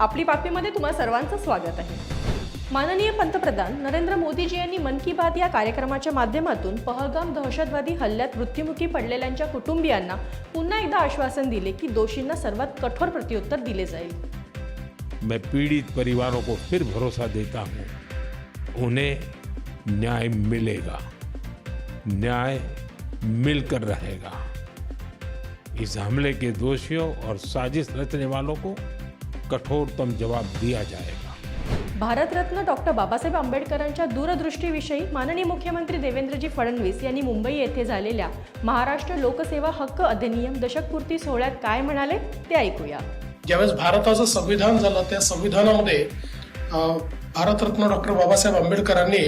आपली बातमीमध्ये तुम्हा सर्वांचं स्वागत आहे. माननीय पंतप्रधान नरेंद्र मोदीजी यांनी मन की बात या कार्यक्रमाच्या माध्यमातून पहलगाम दहशतवादी हल्ल्यात मृत्युमुखी पडलेल्यांच्या कुटुंबियांना पुन्हा एकदा आश्वासन दिले की दोषींना सर्वात कठोर प्रत्युत्तर दिले जाईल. मैं पीड़ित परिवारों को फिर भरोसा देता हूं। उन्हें न्याय मिलेगा। न्याय मिलकर रहेगा। इस हमले के दोषियों और साजिश रचने वालों को कठोरतम जवाब दिया जाएगा। भारतरत्न डॉक्टर बाबासाहेब आंबेडकरांच्या दूरदृष्टीविषयी माननीय मुख्यमंत्री देवेंद्रजी फडणवीस यांनी मुंबई येथे झालेल्या महाराष्ट्र लोकसेवा हक्क अधिनियम दशकपूर्ती सोहळ्यात काय म्हणाले ते ऐकूया. ज्यावेळेस भारताचं संविधान झालं त्या संविधानामध्ये भारतरत्न डॉक्टर बाबासाहेब आंबेडकरांनी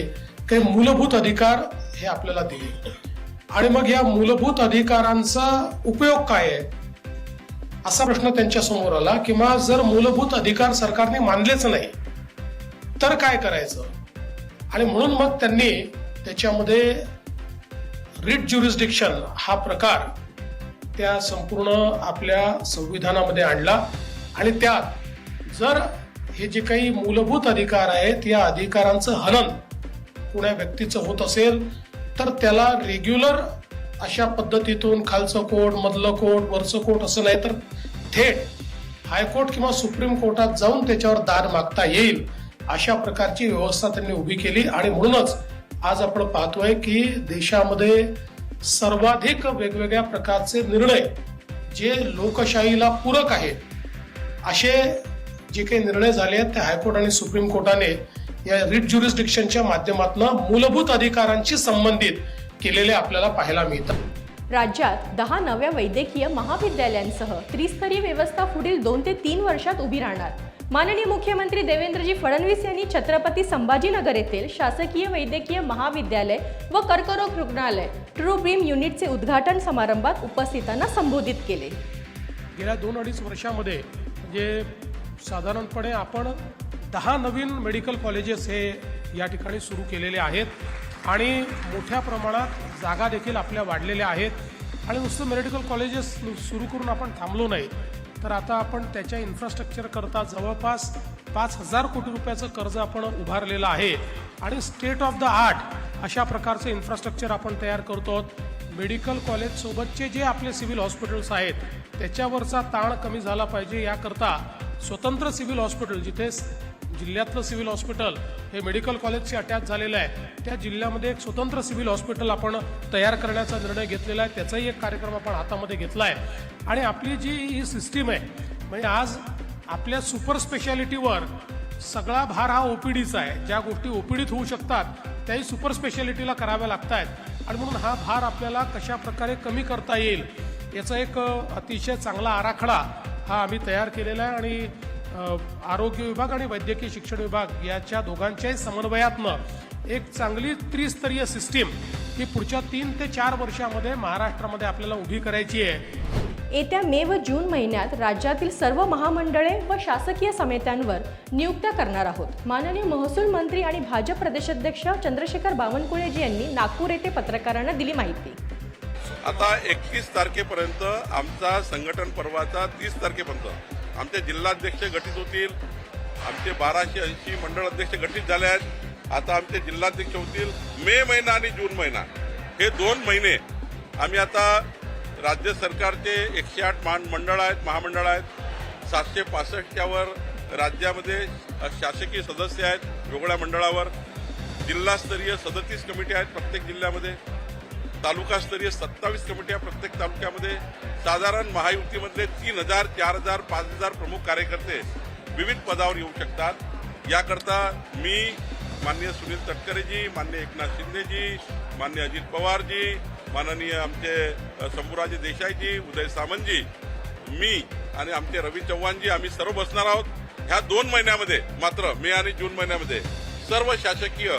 काही मूलभूत अधिकार हे आपल्याला दिले. आणि मग या मूलभूत अधिकारांचा उपयोग काय आहे? असा प्रश्न त्यांच्यासमोर आला किंवा जर मूलभूत अधिकार सरकारने मानलेच नाही तर काय करायचं? आणि म्हणून मग त्यांनी त्याच्यामध्ये रिट ज्युरिस्डिक्शन हा प्रकार त्या संपूर्ण आपल्या संविधानामध्ये आणला. आणि त्यात जर हे जे काही मूलभूत अधिकार आहेत या अधिकारांचं हनन कुण्या व्यक्तीचं होत असेल तर त्याला रेग्युलर अशा पद्धतीतून खालचं कोर्ट मधलं कोर्ट वरचं कोर्ट असं नाही तर थेट हायकोर्ट किंवा सुप्रीम कोर्टात जाऊन त्याच्यावर दाद मागता येईल अशा प्रकारची व्यवस्था त्यांनी उभी केली. आणि म्हणूनच आज आपण पाहतोय की देशामध्ये सर्वाधिक वेगवेगळ्या प्रकारचे निर्णय जे लोकशाहीला पूरक आहेत असे जे काही निर्णय झाले आहेत ते हायकोर्ट आणि सुप्रीम कोर्टाने या रिट ज्युरिस्डिक्शनच्या माध्यमातून मूलभूत अधिकारांशी संबंधित केलेले आपल्याला पाहायला मिळतात. राज्यात दहा नव्या वैद्यकीय महाविद्यालयांसह त्रिस्तरीय व्यवस्था पुढील दोन ते तीन वर्षात उभी राहणार. माननीय मुख्यमंत्री देवेंद्रजी फडणवीस यांनी छत्रपती संभाजीनगर येथील शासकीय वैद्यकीय महाविद्यालय व कर्करोग रुग्णालय ट्रू ब्रीम युनिटचे उद्घाटन समारंभात उपस्थितांना संबोधित केले. गेल्या दोन अडीच वर्षामध्ये म्हणजे साधारणपणे आपण दहा नवीन मेडिकल कॉलेजेस हे या ठिकाणी सुरू केलेले आहेत. आणि मोठ्या प्रमाणात जागा देखील आपल्या वाढलेल्या आहेत. आणि नुसतं मेडिकल कॉलेजेस सुरू करून आपण थांबलो नाही. तर आता आपण त्याच्या इन्फ्रास्ट्रक्चर करता जवळपास पाच हजार कोटी रुपयाचं कर्ज आपण उभारलेलं आहे. आणि स्टेट ऑफ द आर्ट अशा प्रकारचं इन्फ्रास्ट्रक्चर आपण तयार करतो आहोत. मेडिकल कॉलेजसोबतचे जे आपले सिव्हिल हॉस्पिटल्स आहेत त्याच्यावरचा ताण कमी झाला पाहिजे याकरता स्वतंत्र सिव्हिल हॉस्पिटल जिथे जिल्ह्यातलं सिव्हिल हॉस्पिटल हे मेडिकल कॉलेजशी अटॅच झालेलं आहे. त्या जिल्ह्यामध्ये एक स्वतंत्र सिव्हिल हॉस्पिटल आपण तयार करण्याचा निर्णय घेतलेला आहे. त्याचाही एक कार्यक्रम आपण हातामध्ये घेतला आहे. आणि आपली जी ही सिस्टीम आहे म्हणजे आज आपल्या सुपर स्पेशालिटीवर सगळा भार हा ओपीडीचा आहे. ज्या गोष्टी ओपीडीत होऊ शकतात त्याही सुपर स्पेशालिटीला कराव्या लागत आहेत आणि म्हणून हा भार आपल्याला कशा प्रकारे कमी करता येईल याचा एक अतिशय चांगला आराखडा हा आम्ही तयार केलेला आहे. आणि आरोग्य विभाग आणि वैद्यकीय शिक्षण विभाग याच्या दोघांच्याही समन्वयातनं एक चांगली त्रिस्तरीय सिस्टीम ही पुढच्या तीन ते चार वर्षामध्ये महाराष्ट्रामध्ये आपल्याला उभी करायची आहे. येत्या मे व जून महिन्यात राज्यातील सर्व महामंडळे व शासकीय समित्यांवर नियुक्त्या करणार आहोत. माननीय महसूल मंत्री आणि भाजप प्रदेशाध्यक्ष चंद्रशेखर बावनकुळेजी यांनी नागपूर येथे पत्रकारांना दिली माहिती. आता एकतीस तारखेपर्यंत आमचा संघटन पर्वाचा तीस तारखेपर्यंत आमचे जिल्हाध्यक्ष गठीत होतील. आमचे बाराशे ऐंशी मंडळ अध्यक्ष गठीत झाले आहेत. आता आमचे जिल्हाध्यक्ष होतील मे महिना आणि जून महिना. हे दोन महिने आम्ही आता राज्य सरकारचे एकशे आठ मान मंडळ आहेत महामंडळ आहेत. सातशे पासष्टच्यावर राज्यामध्ये शासकीय सदस्य आहेत वेगळ्या मंडळावर. जिल्हास्तरीय सदतीस कमिटी आहेत प्रत्येक जिल्ह्यामध्ये. तालुकास्तरीय सत्तावीस कमिट्या प्रत्येक तालुक्यामध्ये साधारण महायुतीमधले तीन हजार चार हजार पाच हजार प्रमुख कार्यकर्ते विविध पदावर येऊ शकतात. याकरता मी माननीय सुनील तटकरेजी माननीय एकनाथ शिंदेजी माननीय अजित पवारजी माननीय आमचे शंभूराजे देसाईजी उदय सामंतजी मी आणि आमचे रवी चव्हाणजी आम्ही सर्व बसणार आहोत. ह्या दोन महिन्यामध्ये मात्र मे आणि जून महिन्यामध्ये सर्व शासकीय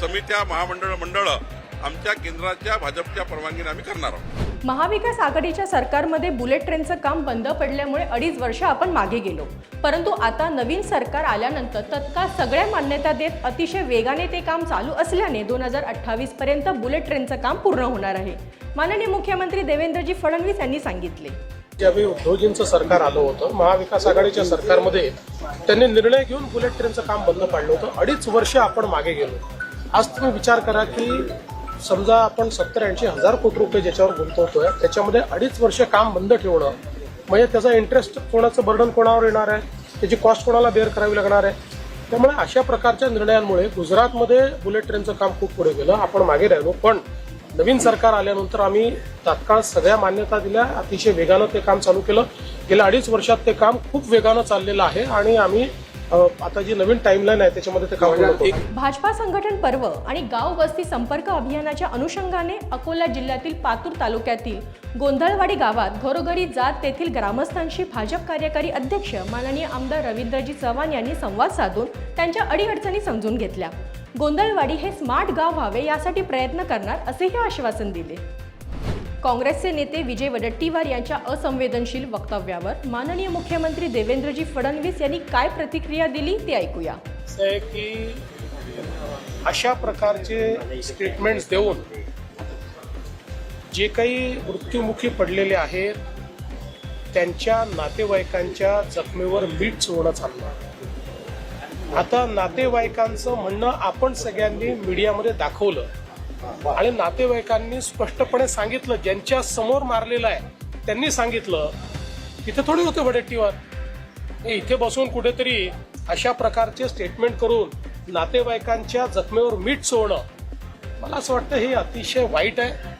समित्या महामंडळ मंडळं आमच्या केंद्राच्या भाजपच्या परवानगीने आम्ही करणार आहोत. महाविकास आघाडीच्या सरकारमध्ये बुलेट ट्रेनचं काम बंद पडल्यामुळे अडीच वर्ष आपण मागे गेलो. परंतु आता नवीन सरकार आल्यानंतर तत्काळ सगळ्या मान्यता देत अतिशय वेगाने ते काम चालू असल्याने दोन हजार अठ्ठावीस पर्यंत बुलेट ट्रेनचं काम पूर्ण होणार आहे. माननीय मुख्यमंत्री देवेंद्रजी फडणवीस यांनी सांगितले. ज्यावेळी उद्धवजींचं सरकार आलं होतं महाविकास आघाडीच्या सरकारमध्ये त्यांनी निर्णय घेऊन बुलेट ट्रेनचं काम बंद पाडलं होतं. अडीच वर्ष आपण मागे गेलो. आज तुम्ही विचार करा की समजा आपण सत्तर ऐंशी हजार कोटी रुपये ज्याच्यावर गुंतवतोय त्याच्यामध्ये अडीच वर्ष काम बंद ठेवणं म्हणजे त्याचा इंटरेस्ट कोणाचं बर्डन कोणावर येणार आहे? त्याची कॉस्ट कोणाला बेअर करावी लागणार आहे? त्यामुळे अशा प्रकारच्या निर्णयांमुळे गुजरातमध्ये बुलेट ट्रेनचं काम खूप पुढे गेलं. आपण मागे राहिलो. पण नवीन सरकार आल्यानंतर आम्ही तात्काळ सगळ्या मान्यता दिल्या. अतिशय वेगानं ते काम चालू केलं. गेल्या अडीच वर्षात ते काम खूप वेगानं चाललेलं आहे आणि आम्ही आता जी नवीन टाइमलाईन आहे त्याच्यामध्ये ते काम. भाजपा संघटन पर्व आणि गाव वस्ती संपर्क अभियानाच्या अनुषंगाने अकोला जिल्ह्यातील पातूर तालुक्यातील गोंधळवाडी गावात घरोघरी जात तेथील ग्रामस्थांशी भाजप कार्यकारी अध्यक्ष माननीय आमदार रवींद्रजी चव्हाण यांनी संवाद साधून त्यांच्या अडीअडचणी समजून घेतल्या गोंधळवाडी हे स्मार्ट गाव व्हावे यासाठी प्रयत्न करणार असेही आश्वासन दिले काँग्रेसचे नेते विजय वडट्टीवार यांच्या असंवेदनशील वक्तव्यावर माननीय मुख्यमंत्री देवेंद्रजी फडणवीस यांनी काय प्रतिक्रिया दिली ते ऐकूया. की अशा प्रकारचे स्टेटमेंट्स देऊन जे काही मृत्युमुखी पडलेले आहेत त्यांच्या नातेवाईकांच्या जखमेवर मीठ चोरणं चाललं. आता नातेवाईकांचं म्हणणं आपण सगळ्यांनी मीडियामध्ये दाखवलं. आणि नातेवाईकांनी स्पष्टपणे सांगितलं ज्यांच्या समोर मारलेलं आहे त्यांनी सांगितलं इथे थोडी होते वडेट्टीवर इथे बसून कुठेतरी अशा प्रकारचे स्टेटमेंट करून नातेवाईकांच्या जखमेवर मीठ सोडणं. मला असं वाटतं हे अतिशय वाईट आहे.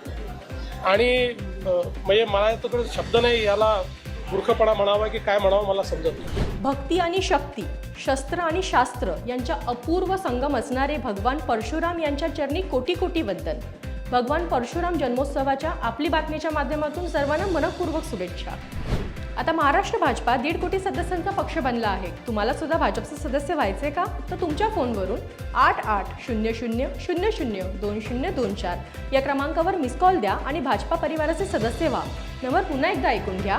आणि म्हणजे मला तर शब्द नाही याला मूर्खपणा म्हणावा की काय म्हणावं मला समजत नाही. भक्ती आणि शक्ती शस्त्र आणि शास्त्र यांच्या अपूर्व संगम असणारे भगवान परशुराम यांच्या चरणी कोटी कोटी बद्दल भगवान परशुराम जन्मोत्सवाच्या आपली बातमीच्या माध्यमातून सर्वांना मनपूर्वक शुभेच्छा. आता महाराष्ट्र भाजपा दीड कोटी सदस्यांचा पक्ष बनला आहे. तुम्हाला सुद्धा भाजपचे सदस्य व्हायचे का? तर तुमच्या फोनवरून आठ आठ शून्य शून्य शून्य शून्य दोन शून्य दोन चार या क्रमांकावर मिस कॉल द्या आणि भाजपा परिवाराचे सदस्य व्हा. नंबर पुन्हा एकदा ऐकून घ्या.